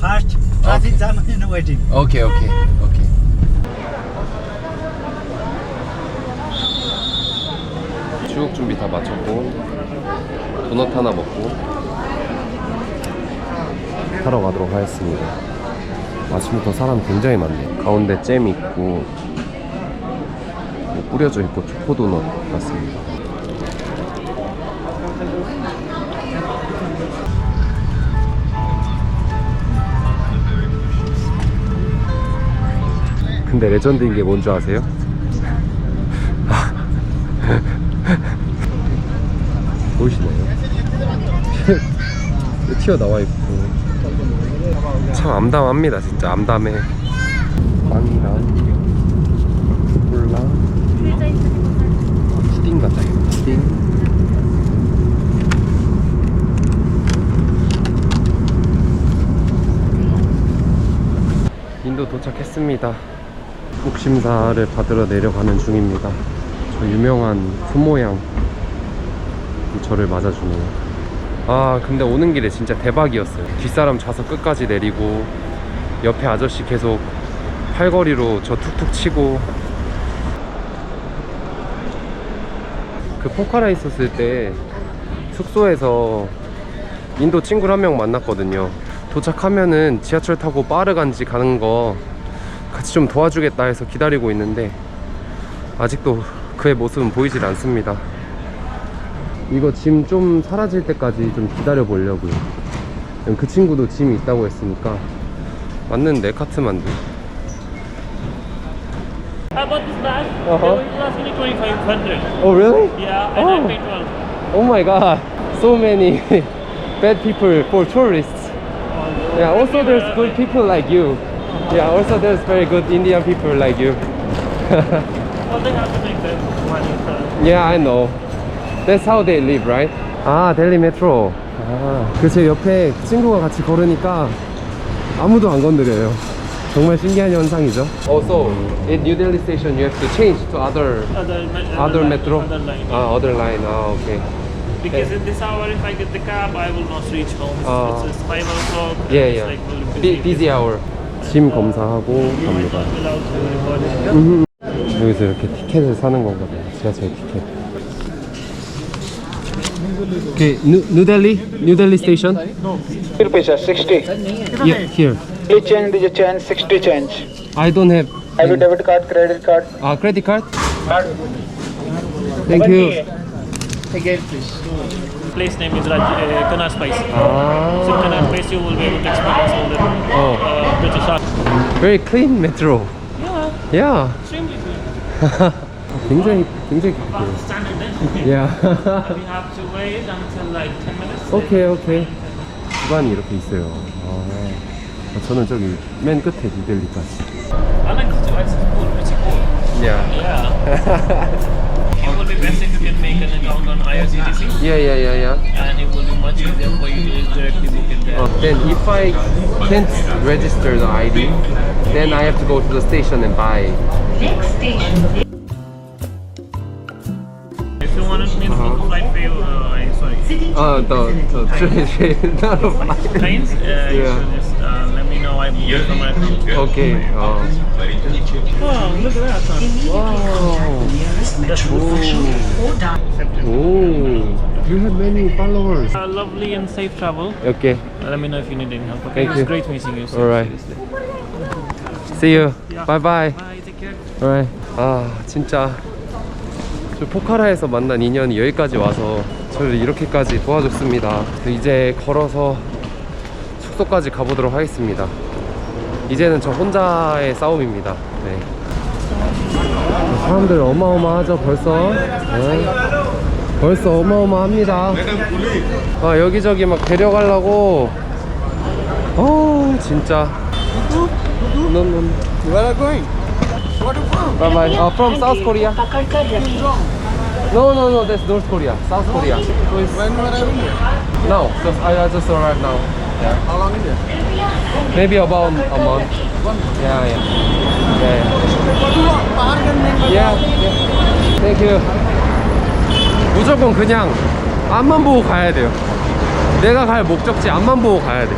fast. Traffic jam in waiting. 오케이 오케이 오케이 추억 준비 다 마쳤고 도넛 하나 먹고. 타러 가도록 하겠습니다. 아침부터 사람 굉장히 많네. 가운데 잼 있고 뭐 뿌려져 있고 초코 도넛 같습니다 근데 레전드인 게 뭔지 아세요? 보이시나요? 튀어나와 있고. 참 암담합니다 진짜. 암담해. 빵이랑 콜라 푸딩 같다 이거. 푸딩 인도 도착했습니다 복심사를 받으러 내려가는 중입니다. 저 유명한 손모양 저를 맞아주네요. 아 근데 오는 길에 진짜 대박이었어요. 뒷사람 좌석 끝까지 내리고 옆에 아저씨 계속 팔걸이로 저 툭툭 치고. 그 포카라 있었을 때 숙소에서 인도 친구를 한명 만났거든요. 도착하면은 지하철 타고 빠르간지 가는 거 같이 좀 도와주겠다 해서 기다리고 있는데 아직도 그의 모습은 보이질 않습니다 이거 짐 좀 사라질 때까지 좀 기다려 보려고요. 그 친구도 짐이 있다고 했으니까 맞는 네 카트만 돼. How about this bag? Uh-huh. Will cost only 2500 Oh really? Yeah, and Oh. I paid 12. Oh my god. So many bad people for tourists. Yeah, also there's good people like you. Yeah, also there's very good Indian people like you. Well, they have to make the money. So. Yeah, I know. That's how they live, right? 아, 델리 메트로. 아, 그제 옆에 친구가 같이 걸으니까 아무도 안 건드려요. 정말 신기한 현상이죠. Also, in New Delhi station, you have to change to other Other, me- other line, metro. Other line. Ah, other line. Ah, okay. Because in this hour, if I get the cab, I will not reach home. It's, Ah. it's, it's 5 o'clock. and Yeah, it's yeah. Like really B- busy hour. 짐 검사하고 갑니다. it. 여기서 이렇게 티켓을 사는 거거든요. 지하철 티켓. Okay, New, New Delhi, New Delhi station. rupees sir 60 Yeah, here. each change a change 60 change I don't have. have you debit card credit card Uh, credit card. card Thank you. again please Place name is Raj, uh, Kana Spice. So 아, Kana Spice, you will be able to experience all the Oh. uh, British art. very clean metro. Yeah, Yeah. extremely good. 굉장히 굉장히 깨끗해요. Standard then. Yeah. we have to wait until like 10 minutes. 오케이 오케이. 구간이 이렇게 있어요. 아, 저는 저기 맨 끝에 뉴델리까지. I like this device. It's cool, pretty cool. Yeah. Yeah. An account on IRCTC Yeah, yeah, yeah, yeah. and it will be much easier for you to just directly book it there. Uh, then if I can't register the ID, then I have to go to the station and buy. Next station. If you want to mean Uh-huh. book a flight for you, uh, I- sorry, Uh, the the train, train, not a flight. planes, uh, you Yeah. should just uh, let me know. I book it from my account. Okay. Uh, Oh, look at that, wow. Oh, you have many followers. Uh, lovely and safe travel. Okay. Uh, let me know if you need any help. Okay, Thank it's you. great meeting you. All right. seriously. See you. Yeah. Bye bye. Bye. Take care. Alright. 아 진짜 저 포카라에서 만난 인연이 여기까지 와서 저를 이렇게까지 도와줬습니다. 이제 걸어서 숙소까지 가보도록 하겠습니다. 이제는 저 혼자의 싸움입니다. 네. 사람들 어마어마하죠 벌써. 네. 벌써 어마어마합니다. 아 여기저기 막 데려가려고. 어 진짜. No, no. where are you going Bye bye. Uh, from South Korea. No, no, no. That's North Korea. South Korea. When were you here now. Just I, just arrived now. how long is it Maybe about a month. Yeah, yeah. Yeah, and then yeah. Yeah. Thank you. 무조건 그냥 앞만 보고 가야 돼요. 내가 갈 목적지 앞만 보고 가야 돼.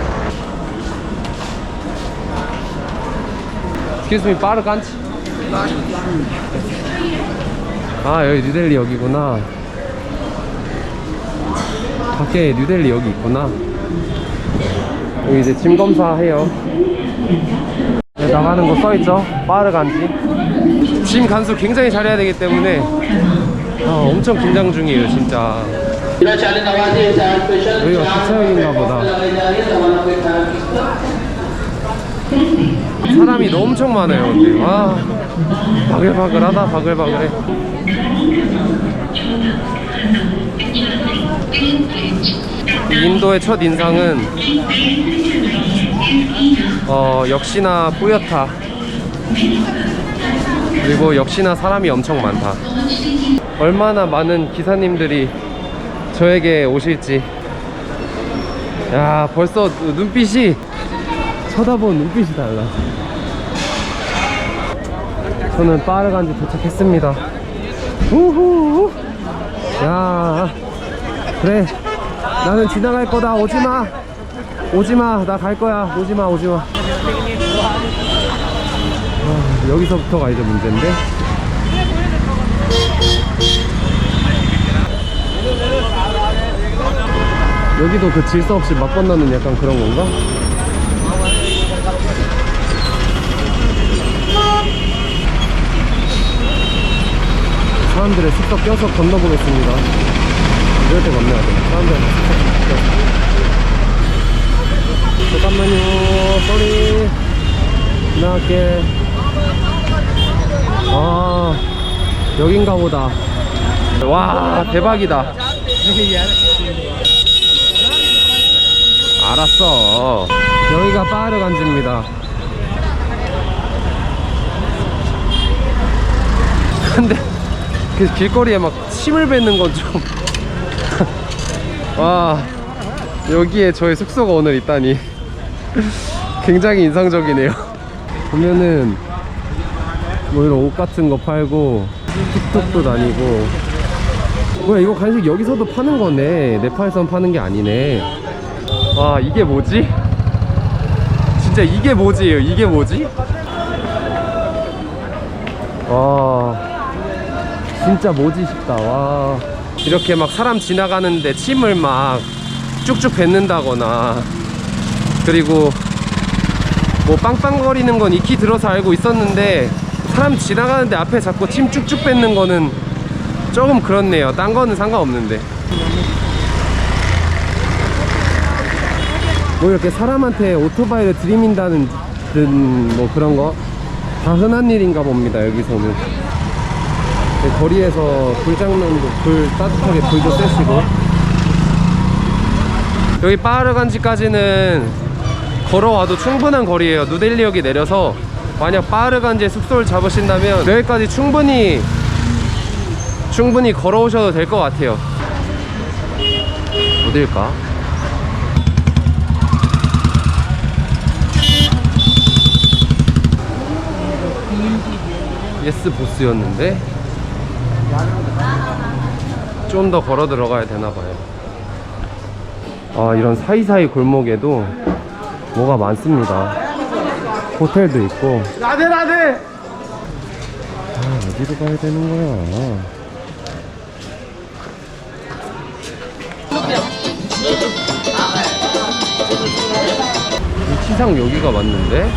Excuse me, 빠르 간치? 아, 여기 뉴델리 여기구나. 밖에 뉴델리 여기 있구나. 여기 이제 짐 검사해요. 나가는 거 써있죠? 빠르 간지. 짐 간수 굉장히 잘해야 되기 때문에 아, 엄청 긴장 중이에요, 진짜. 여기가 기차역인가 보다. 사람이 너무 엄청 많아요, 근데. 와, 바글바글하다, 바글바글해. 인도의 첫 인상은 어, 역시나 뿌옇다. 그리고 역시나 사람이 엄청 많다. 얼마나 많은 기사님들이 저에게 오실지. 야, 벌써 눈빛이 쳐다본 눈빛이 달라. 저는 빠르간지 도착했습니다. 우후. 야, 그래. 나는 지나갈 거다. 오지 마. 오지 마. 나 갈 거야. 오지 마. 오지 마. 아, 여기서부터가 이제 문제인데. 여기도 그 질서 없이 막 건너는 약간 그런 건가? 사람들의 숙소 껴서 건너보겠습니다. 이럴 때 건너야 돼. 사람들의 숙소 껴서. 잠깐만요. 쏘리. 지나갈게. 아, 여긴가 보다. 와, 대박이다. 알았어. 여기가 빠르간지입니다. 근데 그 길거리에 막 침을 뱉는 건 좀. 와, 여기에 저희 숙소가 오늘 있다니. 굉장히 인상적이네요. 보면은 뭐 이런 옷 같은 거 팔고 틱톡도 다니고. 뭐야 이거 간식 여기서도 파는 거네. 네팔선 파는 게 아니네. 와 이게 뭐지? 진짜 이게 뭐지예요? 이게 뭐지? 와 진짜 뭐지 싶다. 와. 이렇게 막 사람 지나가는데 침을 막 쭉쭉 뱉는다거나 그리고 뭐 빵빵거리는 건 익히 들어서 알고 있었는데 사람 지나가는데 앞에 자꾸 침 쭉쭉 뱉는 거는 조금 그렇네요. 딴 거는 상관없는데. 뭐 이렇게 사람한테 오토바이를 들이민다는 듯뭐 그런 거? 다 흔한 일인가 봅니다 여기서는. 네, 거리에서 불장난도 불 따뜻하게 불도 쐬시고. 여기 빠르간지까지는 걸어와도 충분한 거리예요 누델리역이 내려서 만약 빠르간지에 숙소를 잡으신다면 여기까지 충분히 충분히 걸어오셔도 될 것 같아요 어딜까? 예스 보스였는데 좀 더 걸어 들어가야 되나 봐요. 아 이런 사이사이 골목에도 뭐가 많습니다. 호텔도 있고. 라데 라데. 아 어디로 가야 되는 거야? 이 시상 여기가 맞는데?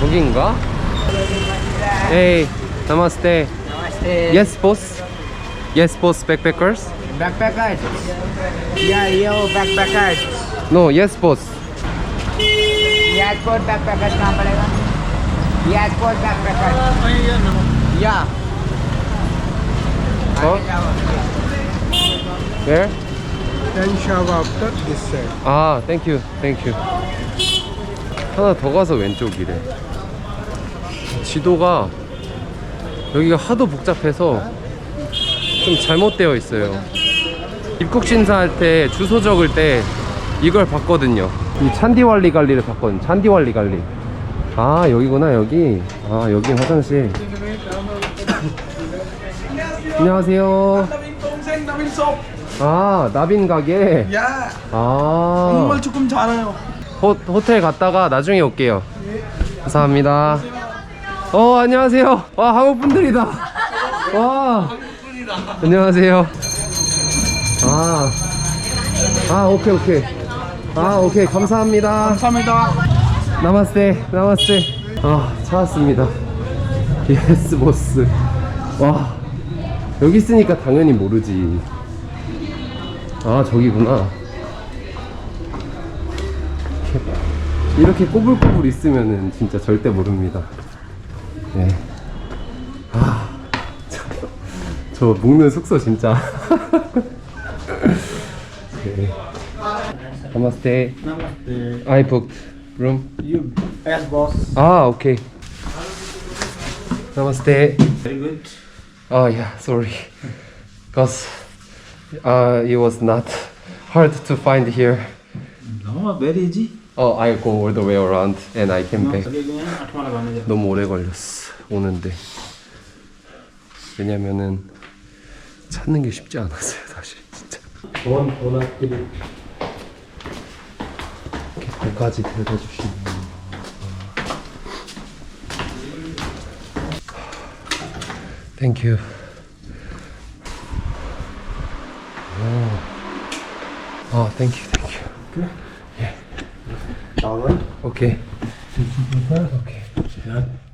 저긴가? Hey, namaste. Namaste. Yes, boss. Yes, boss. Backpackers. Backpackers. Yeah, yo, backpackers. No, yes, boss. Airport backpackers कहाँ पड़ेगा airport backpackers या Oh, where? Then shove after this side. 아, thank you, thank you. 하나 더 가서 왼쪽이래. 지도가 여기가 하도 복잡해서 좀 잘못되어 있어요. 입국 심사할 때 주소 적을 때 이걸 봤거든요. 이 찬디왈리 갈리를 봤거든. 찬디왈리 갈리. 아 여기구나 여기. 아 여기 화장실. 안녕하세요. 아 나빈 가게. 야, 아. 정말 조금 잘해요. 호, 호텔 갔다가 나중에 올게요. 감사합니다. 어, 안녕하세요. 와, 한국 분들이다. 와. 안녕하세요. 아. 아, 오케이, 오케이. 아, 오케이. 감사합니다. 감사합니다. 나마스테, 나마스테. 아, 찾았습니다. 예스 보스. 와, 여기 있으니까 당연히 모르지. 아, 저기구나. 이렇게, 꼬불꼬불 있으면은 진짜 절대 모릅니다. 네. 아, 저, 저 묵는 숙소 진짜. okay. Namaste. Namaste. I booked room. You as boss. Ah, okay. Namaste. Very good. Oh yeah, sorry. Because uh, it was not hard to find here. No, very easy. Oh, I go all the way around and I came back. 너무 오래 걸렸어 오는데. 왜냐면은 찾는 게 쉽지 않았어요, 사실 진짜. 원 원학기를 이렇게 배까지 데려다 주시는. Thank you. 오. 어, thank you, thank you. Towel. Okay. Okay. Soft.